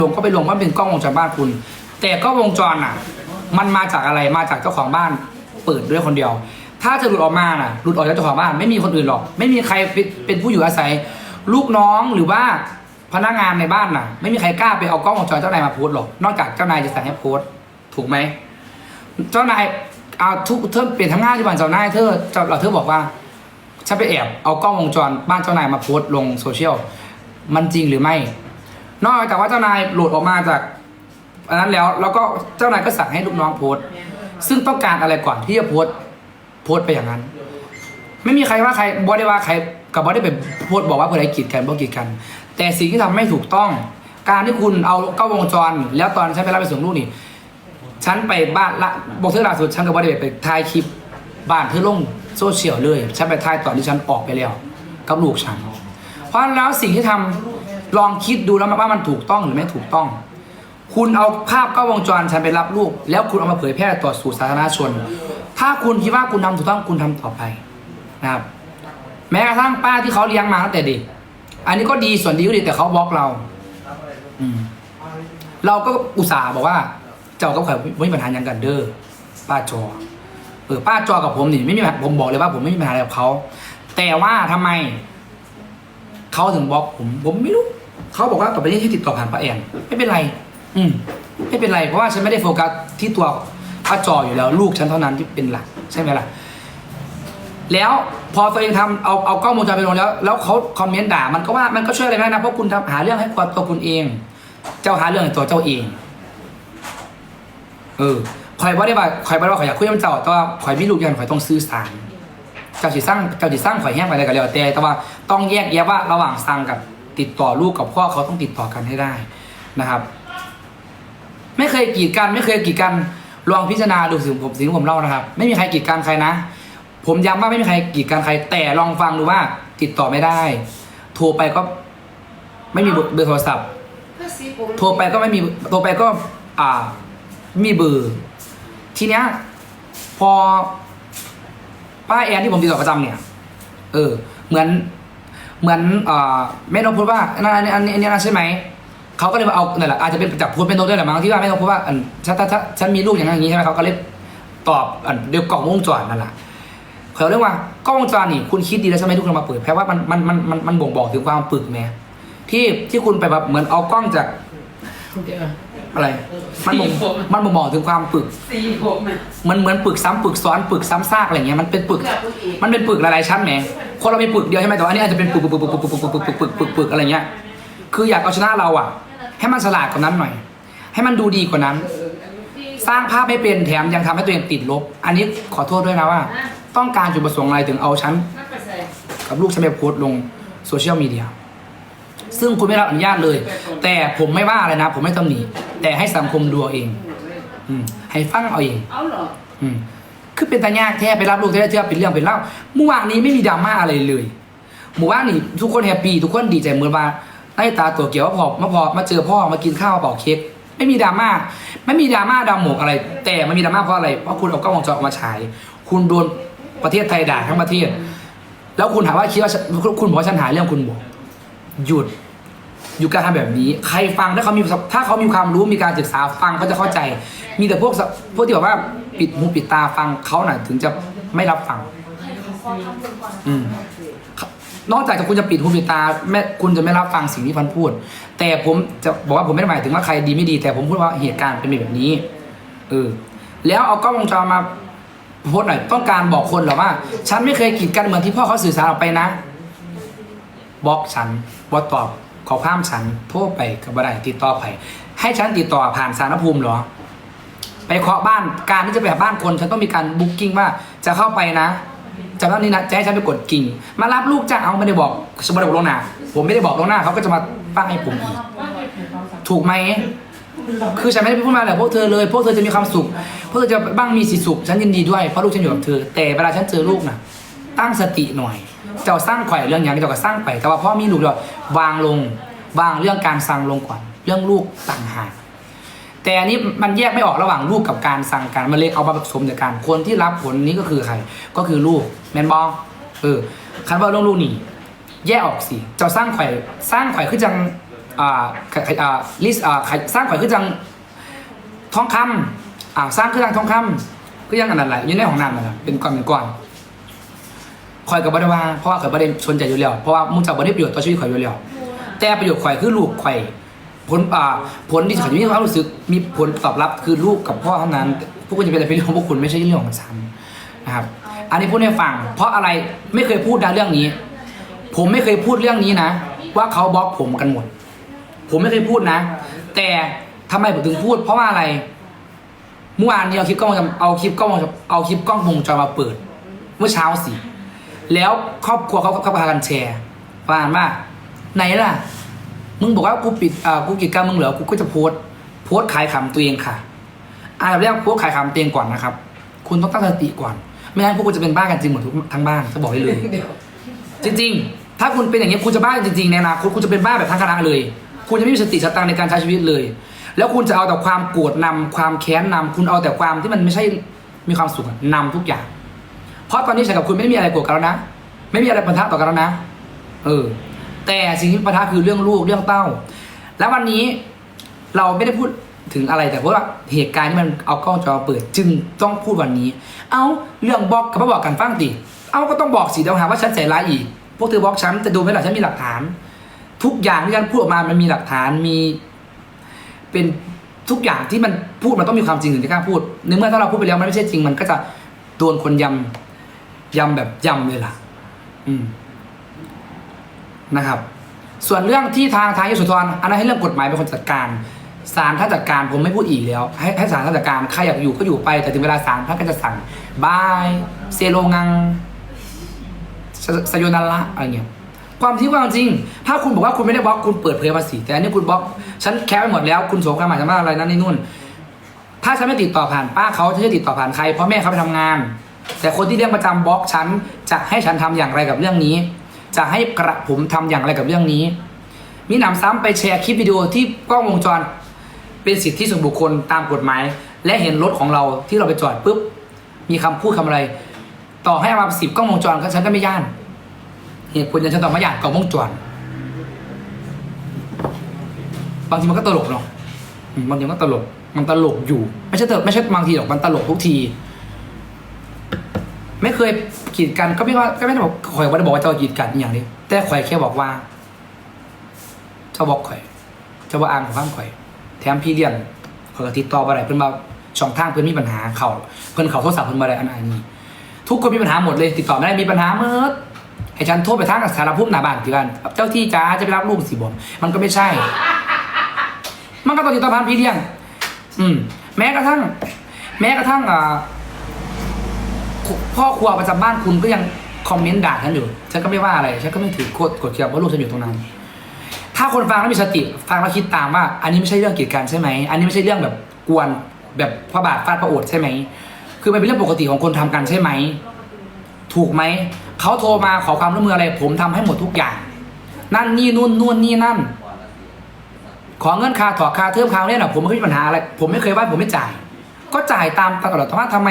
ลงก็ไปลงว่าเป็นกล้องวงจรบ้านคุณ แต่กล้องวงจรอะ มันมาจากอะไรมาจากเจ้าของบ้านเปิดด้วยคนเดียว ถ้าจะหลุดออกมาน่ะหลุดออกจากเจ้าของบ้านไม่มีคนอื่นหรอก ไม่มีใครเป็นผู้อยู่อาศัย ลูกน้องหรือว่าพนักงานในบ้านน่ะ ไม่มีใครกล้าไปเอากล้องวงจรเจ้านายมาโพสต์หรอกนอกจากเจ้านายจะสั่งให้โพสต์ถูกไหมเจ้านายเอาทุกเธอเปลี่ยนทำงานที่บ้านเจ้านายเธอเจ้าเราเธอบอกว่าฉันไปแอบเอากล้องวงจรบ้านเจ้านายมาโพสต์ลงโซเชียลมันจริงหรือไม่ นอกจากว่าเจ้านายหลุดออกมาจากอันนั้นแล้วแล้วก็เจ้านายก็สั่งให้ลูกน้องโพสต์ ซึ่งต้องการอะไรก่อนที่จะโพสต์โพสต์ไปอย่างนั้น ไม่มีใครว่าใครบอได้ว่าใครกับบอได้เป็นโพสต์บอกว่าเพื่ออะไรกีดกันบ่กีดกัน แต่สิ่งที่ทำไม่ถูกต้อง การที่คุณเอากล้องวงจร แล้วตอนฉันไปรับไปส่งลูกนี่ฉันไปบ้านละบอกเธอล่าสุดฉันกับบอได้ไปถ่ายคลิปบ้านเธอลงโซเชียลเลย ฉันไปถ่ายตอนที่ฉันออกไปแล้ว กับลูกฉัน เพราะแล้วสิ่งที่ทำ ลองคิดดูแล้วว่ามันถูกต้องหรือไม่ถูกต้อง คุณเอาภาพกล้องวงจรฉันไปรับลูก แล้วคุณเอามาเผยแพร่ต่อสู่สาธารณชน ถ้าคุณคิดว่าคุณทำถูกต้องคุณทำต่อไปนะครับ แม้กระทั่งป้าที่เขาเลี้ยงมาตั้งแต่เด็กอันนี้ก็ดีส่วนดีก็ดีแต่เขาบล็อกเรา อืมเราก็อุตส่าห์บอกว่า เจ้ากับข่อยไม่มีปัญหาอย่างกันเด้อป้าจอเออป้าจอกับผมนี่ไม่มีปัญหาผมบอกเลยว่าผมไม่มีปัญหาอะไรกับเขาแต่ว่าทำไมเขาถึงบล็อกผม ผมไม่รู้ เขาบอกว่าต่อไปนี้ให้ติดต่อผ่านป้าแอนไม่เป็นไร อืมไม่เป็นไร เพราะว่าฉันไม่ได้โฟกัสที่ตัวป้าจออยู่แล้ว ลูกฉันเท่านั้นที่เป็นหลัก ใช่ไหมล่ะ แล้วพอตัวเองทำเอาเอากล้องวงจรไปลงแล้ว แล้วเขาคอมเมนต์ด่ามันก็ว่ามันก็ช่วยอะไรไม่ได้นะเพราะคุณทำหาเรื่องให้ตัวคุณเอง เจ้าหาเรื่องให้ตัวเจ้าเอง เออคอยว่าได้ว่าคอยว่าคอยอยากคุยกับเจ้าแต่ว่าคอยมีลูกอยันคอยต้องซื้อสารเจ้าสิสร้างเจ้าสิสร้างข่อยแห้งไปอะไรกันแล้วแต่แต่ว่าต้องแยกแยะว่าระหว่างสั่งกับ ติดต่อลูกกับพ่อเขาต้องติดต่อกันให้ได้นะครับ ไม่เคยกีดกัน ไม่เคยกีดกันลองพิจารณาดูสิ่งผมสิ่งที่ผมเล่านะครับ ไม่มีใครกีดกันใครนะ ผมย้ำว่าไม่มีใครกีดกันใคร แต่ลองฟังดูว่าติดต่อไม่ได้ โทรไปก็ไม่มีเบอร์โทรศัพท์ โทรไปก็ไม่มีโทรไปก็ อ่าม่มีเบอร์ทีเนี้ยพอป้าแอนที่ผมติดต่อประจำเนี่ย เออ เหมือน เหมือนอ่าแม่นกพูดว่าอันนี้อันนี้อันนี้นะใช่ไหมเขาก็เลยมาเอาเนี่ยแหละอาจจะเป็นจากพูดเป็นโน้ตด้วยแหละมั้งที่ว่าแม่นกพูดว่าอันฉันถ้าถ้าฉันมีลูกอย่างนั้นอย่างนี้ใช่ไหมเขาก็เลยตอบอันเดียวกล่องวงจรนั่นแหละเขาเรียกว่ากล้องวงจรนี่คุณคิดดีแล้วใช่ไหมทุกคนมาเปิดแปลว่ามันมันมันมันมันบ่งบอกถึงความปึกแม่ที่ที่คุณไปแบบเหมือนเอากล้องจากอะ ไร มันบ่งมันบ่งบอกถึงความปึก สีผมอะมันเหมือนปึกซ้ำปึกซ้อนปึกซ้ำซากอะไรเงี้ยมันเป็นปึก มันเป็นปึกหลายๆชั้นแหมคนเรามีปึกเดียวใช่ไหมแต่ว่าอันนี้อาจจะเป็นปึกปึกปึกปึกปึกปึกปึกปึกปึกปึกปึกอะไรเงี้ย คืออยากเอาชนะเราอะ ให้มันฉลาดกว่านั้นหน่อย ให้มันดูดีกว่านั้น สร้างภาพไม่เป็นแถมยังทำให้ตัวเองติดลบ อันนี้ขอโทษด้วยนะว่า ต้องการจุดประสงค์อะไรถึงเอาฉันนักไปใส่กับลูกฉันไปโพสต์ลงโซเชียลมีเดียซึ่งคุณไม่รับอนุญาตเลย แต่ผมไม่ว่าอะไรนะ ผมไม่ตำหนิ แต่ให้สังคมดูเอาเองอืมให้ฟังเอาเองเอาเหรออืมคือเป็นตายากแท้ไปรับลูกแท้ๆเป็นเรื่องเป็นเล่าเมื่อวานนี้ไม่มีดราม่าอะไรเลยเมื่อวานนี้ทุกคนแฮปปี้ทุกคนดีใจเหมือนว่าไอ้ตาตัวเกี่ยวว่าพอมาพอมาเจอพ่อมากินข้าวมาเป่าเค้กไม่มีดราม่าไม่มีดราม่าดาวหมกอะไร แต่มันมีดราม่าเพราะอะไรเพราะคุณเอากล้องวงจรออกมาฉายคุณโดนประเทศไทยด่าทั้งประเทศ แล้วคุณถามว่าคิดว่าฉันคุณบอกว่าฉันหาเรื่องคุณบอกหยุด อยู่การทำแบบนี้ ใครฟังถ้าเขามีถ้าเขามีความรู้มีการศึกษาฟังเขาจะเข้าใจ มีแต่พวกพวกที่แบบว่าปิดหูปิดตาฟังเขาหน่ะถึงจะไม่รับฟังอืมนอกจากจะคุณจะปิดหูปิดตาแม่คุณจะไม่รับฟังสิ่งที่พันพูด แต่ผมจะบอกว่าผมไม่ได้หมายถึงว่าใครดีไม่ดี แต่ผมพูดว่าเหตุการณ์เป็นแบบนี้เออแล้วเอากล้องวงจรมาโพสหน่อยต้องการบอกคนหรอว่า ฉันไม่เคยกีดกันเหมือนที่พ่อเขาสื่อสารออกไปนะบล็อกฉันบอตอบ ขอข้ามฉันโทรไปกับบัไดติดต่อไปให้ฉันติดต่อผ่านสารภูมิเหรอ ไปเคาะบ้านการที่จะไปหาบ้านคนฉันต้องมีการบุ๊กิ้งว่าจะเข้าไปนะจากนั้นนี่นะจะให้ฉันไปกดกิ่ง มารับลูกจ้าเอาไม่ได้บอกสมมติบอกลงหน้าผมไม่ได้บอกลงหน้าเขาก็จะมาป้าให้ผมอีกถูกไหมคือฉันไม่ได้พูดมาแหละพวกเธอเลยพวกเธอจะมีความสุขพวกเธอจะบ้างมีสีสุขฉันยินดีด้วยเพราะลูกฉันอยู่กับเธอ แต่เวลาฉันเจอลูกนะตั้งสติหน่อย เจ้าสร้างไข่เรื่องอย่างนี้เจ้าก็สร้างไปแต่ว่าพ่อมีลูกเดียววางลงวางเรื่องการสั่งลงก่อน เรื่องลูกต่างหากแต่อันนี้มันแยกไม่ออกระหว่างลูกกับการสั่งการมันเลยเอามาผสมจากกันคนที่รับผลนี้ก็คือใคร ก็คือลูกแมนบอเออคันว่าเรื่องลูกนี่แยกออกสิเจ้าสร้างไข่สร้างไข่คือจังอ่าอ่าลิสอ่าสร้างข่อยคือจังทองคำอ่าสร้างคือจังทองคำคือยังอันนั้นแหละอยู่ในห้องน้ำนั่นแหละเป็นก้อนเป็นก้อน ข่อยกับบริวาเพราะว่าข่อยประเด็นสนใจอยู่แล้วเพราะว่ามุงจากบริประโยชน์ต่อชีวิตข่อยอยู่แล้วแต่ประโยชน์ข่อยคือลูกข่อยผลอ่าผลที่ข่อยมีความรู้สึกมีผลตอบรับคือลูกกับพ่อเท่านั้น พวกคุณจะเป็นอะไรเป็นเรื่องของพวกคุณไม่ใช่เรื่องของฉันนะครับ อันนี้พูดให้ฟัง เพราะอะไรไม่เคยพูดนะเรื่องนี้ ผมไม่เคยพูดเรื่องนี้นะ ว่าเขาบล็อกผมกันหมด ผมไม่เคยพูดนะ แต่ทำไมผมถึงพูด เพราะว่าอะไรเมื่อวานนี้เอาคลิปกล้องเอาคลิปกล้องเอาคลิปกล้องวงจรมาเปิด เมื่อเช้าสิ แล้วครอบครัวเขาเขาพากันแชร์ประมาณว่าไหนล่ะ มึงบอกว่ากูปิดอ่ากูกิจการมึงเหรอกูก็จะโพสต์โพสต์ขายขำตัวเองค่ะอันดับแรกโพสต์ขายขำตัวเองก่อนนะครับ คุณต้องตั้งสติก่อน ไม่งั้นพวกคุณจะเป็นบ้ากันจริงหมดทุกทั้งบ้านจะบอกได้เลยเดี๋ยวจริง ๆ ถ้าคุณเป็นอย่างนี้ยคุณจะบ้าจริงๆในอนาคตคุณจะเป็นบ้าแบบทั้งคณะเลย คุณจะไม่มีสติสตังค์ในการใช้ชีวิตเลย แล้วคุณจะเอาแต่ความโกรธนำความแค้นนำคุณเอาแต่ความที่มันไม่ใช่มีความสุขอะนำทุกอย่าง เพราะตอนนี้ฉันกับคุณไม่มีอะไรโกรธกันแล้วนะ ไม่มีอะไรปะทะต่อกันแล้วนะ เออ แต่สิ่งที่ปะทะคือเรื่องลูกเรื่องเต้า แล้ววันนี้เราไม่ได้พูดถึงอะไรแต่เพราะว่าเหตุการณ์ที่มันเอากล้องจอเปิดจึงต้องพูดวันนี้ เอาเรื่องบล็อกกับมาบอกกันฟังดิเอาก็ต้องบอกสิเดี๋ยวหาว่าฉันใส่ร้ายอีก พวกเธอบล็อกฉันจะดูไหมล่ะฉันมีหลักฐาน ทุกอย่างที่ฉันพูดออกมามันมีหลักฐานมี เป็นทุกอย่างที่มันพูดมันต้องมีความจริงถึงจะกล้าพูดในเมื่อถ้าเราพูดไปแล้วมันไม่ใช่จริงมันก็จะโดนคนยำ ยำแบบยำเลยล่ะ อืมนะครับ ส่วนเรื่องที่ทางทางยโสธรอันนั้นให้เรื่องกฎหมายเป็นคนจัดการศาลท่านจัดการผมไม่พูดอีกแล้ว ให้ให้ศาลท่านจัดการใครอยากอยู่ก็อยู่ไป แต่ถึงเวลาศาลท่านก็จะสั่งบายเซโลงังสสยนาระอะไรเงี้ยความที่ว่าจริง ถ้าคุณบอกว่าคุณไม่ได้บล็อกคุณเปิดเผยภาษีแต่อันนี้คุณบล็อกฉันแคปไปหมดแล้วคุณโสงความหมายสามาอะไรนั่นนี่นู่น ถ้าฉันไม่ติดต่อผ่านป้าเขาฉันจะติดต่อผ่านใครเพราะแม่เขาไปทำงาน แต่คนที่เรียกประจำบล็อกฉันจะให้ฉันทำอย่างไรกับเรื่องนี้ จะให้กระผมทำอย่างไรกับเรื่องนี้ มีหนำซ้ำไปแชร์คลิปวิดีโอที่กล้องวงจร เป็นสิทธิส่วนบุคคลตามกฎหมาย และเห็นรถของเราที่เราไปจอดปุ๊บมีคำพูดคำอะไร ต่อให้มาสิบกล้องวงจรก็ฉันก็ไม่ย่านเหตุผลอย่างฉันต้องมาย่านกล้องวงจร บางทีมันก็ตลกเนาะบางทีมันก็ตลกมันตลกอยู่ ไม่ใช่เถอะไม่ใช่บางทีหรอกมันตลกทุกที ไม่เคยกีดกันก็ไม่ว่าก็ไม่ได้บอกข่อยว่าได้บอกว่าเจ้ากีดกันอย่างนี้แต่ข่อยแค่บอกว่า เจ้าบอกข่อยเจ้าบอกอ่านของข้างข่อย แถมพี่เลี้ยงข่อยก็ติดต่อบ่ได้เพิ่อนมาช่องทางเพิ่อนมีปัญหาเขาเพิ่อนเขาโทรศัพท์เพิ่อนบ่ได้อันอันนี้ ทุกคนมีปัญหาหมดเลย ติดต่อไม่ได้มีปัญหาเมื่อให้ฉันโทรไปทางสารภูมิหน้าบ้านที่กันเจ้าที่จ้าจะไปรับลูกสิบ่มันก็ไม่ใช่ มันก็ต้องติดต่อผ่านพี่เลี้ยง อืม แม้กระทั่ง แม้กระทั่งอ่า พ่อครัวประจำบ้านคุณก็ยังคอมเมนต์ด่าฉันอยู่ ฉันก็ไม่ว่าอะไร ฉันก็ไม่ถือโคตรกดเกี่ยวเพราะลูกฉันอยู่ตรงนั้น ถ้าคนฟังแล้วมีสติ ฟังแล้วคิดตามว่า อันนี้ไม่ใช่เรื่องกีดกันใช่ไหม อันนี้ไม่ใช่เรื่องแบบกวนแบบพระบาทฟาดพระโอษฐ์ใช่ไหม คือมันเป็นเรื่องปกติของคนทำกันใช่ไหม ถูกไหม เขาโทรมาขอความร่วมมืออะไร ผมทำให้หมดทุกอย่าง นั่นนี่นู่นนู่นนี่นั่น ขอเงินค่าถอดค่าเทอมคาวนี้นะผมไม่เคยมีปัญหาอะไร ผมไม่เคยว่าผมไม่จ่าย ก็จ่ายตามตลอดแต่ว่าทำไม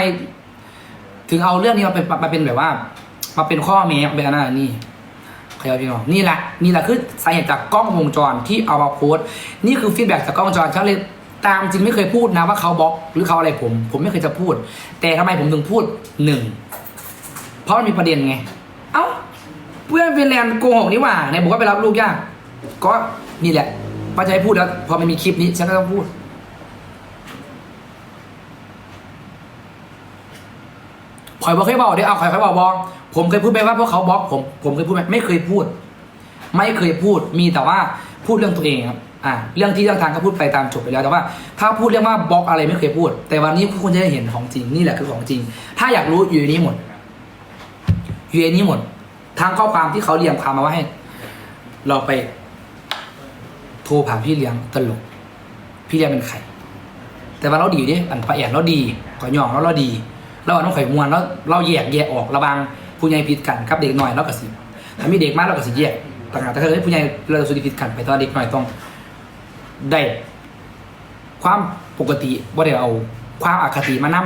ถึงเอาเรื่องนี้มาเป็นมาเป็นแบบว่า มาเป็นข้อแม้เป็นอันนั้นอันนี่ใครเอาพี่น้องนี่แหละนี่แหละคือสาเหตุจากกล้องวงจรที่เอามาโพสต์นี่คือฟีดแบ็กจากกล้องวงจรฉันเลยตามจริงไม่เคยพูดนะว่าเขาบล็อกหรือเขาอะไรผม ผมไม่เคยจะพูด แต่ทำไมผมถึงพูดหนึ่งเพราะมันมีประเด็นไง เอ้าเพื่อนฟินแลนด์โกหกนี่หว่าไหนบอกว่าไปรับลูกยาก ก็นี่แหละพอจะให้พูดแล้วพอมันมีคลิปนี้ฉันก็ต้องพูด ข่อยบอกเคยบอกเดี๋ยวเอาข่อยเคยบอกบอกผมเคยพูดไหมว่าพวกเขาบล็อกผมผมเคยพูดไหมไม่เคยพูด ไม่เคยพูดมีแต่ว่าพูดเรื่องตัวเองครับอ่าเรื่องที่เรื่องทางก็พูดไปตามจบไปแล้วแต่ว่า ถ้าพูดเรื่องว่าบล็อกอะไรไม่เคยพูด แต่วันนี้คุณจะได้เห็นของจริงนี่แหละคือของจริง ถ้าอยากรู้อยู่ในนี้หมด อยู่ในนี้หมดทางข้อความที่เขาเรียงความมาว่าให้ เราไปโทรผ่านพี่เลี้ยงตลก พี่เลี้ยงเป็นใครแต่ว่าเราดีดิอันปะแอนเราดีขอยองแล้วเราดี เราอันต้องข่อยมวนแล้วเราแยกแยกออกระหวังผู้ใหญ่ผิดกันกับเด็กหน่อยเราก็สิถ้ามีเด็กมากเราก็สิแยกต่างหากแต่ถ้าเกิดผู้ใหญ่เราสุดผิดกันไปตอนเด็กหน่อยต้องได้ความปกติว่าได้เอาความอคติมานํ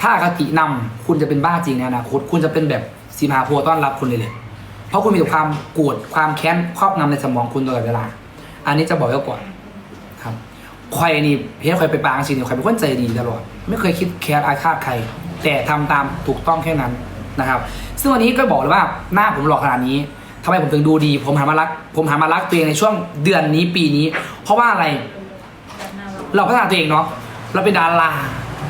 ถ้าอคตินำคุณจะเป็นบ้าจริงในอนาคตคุณจะเป็นแบบสีมาพธิ์ต้อนรับคุณเลยเลยเพราะคุณมีแต่ความโกรธความแค้นครอบงำในสมองคุณตลอดเวลา อันนี้จะบอกไว้ก่อนครับ ใครนี่เพียงใครไปปางสิเนี่ยใครเป็นคนใจดีตลอด ไม่เคยคิดแค้นอาฆาตใคร แต่ทำตามถูกต้องแค่นั้นนะครับ ซึ่งวันนี้ก็บอกเลยว่าหน้าผมหล่อขนาดนี้ทำไมผมถึงดูดี ผมหามารัก ผมหามารักตัวเองในช่วงเดือนนี้ปีนี้ เพราะว่าอะไร เราพัฒนาตัวเองเนาะเราเป็นดารา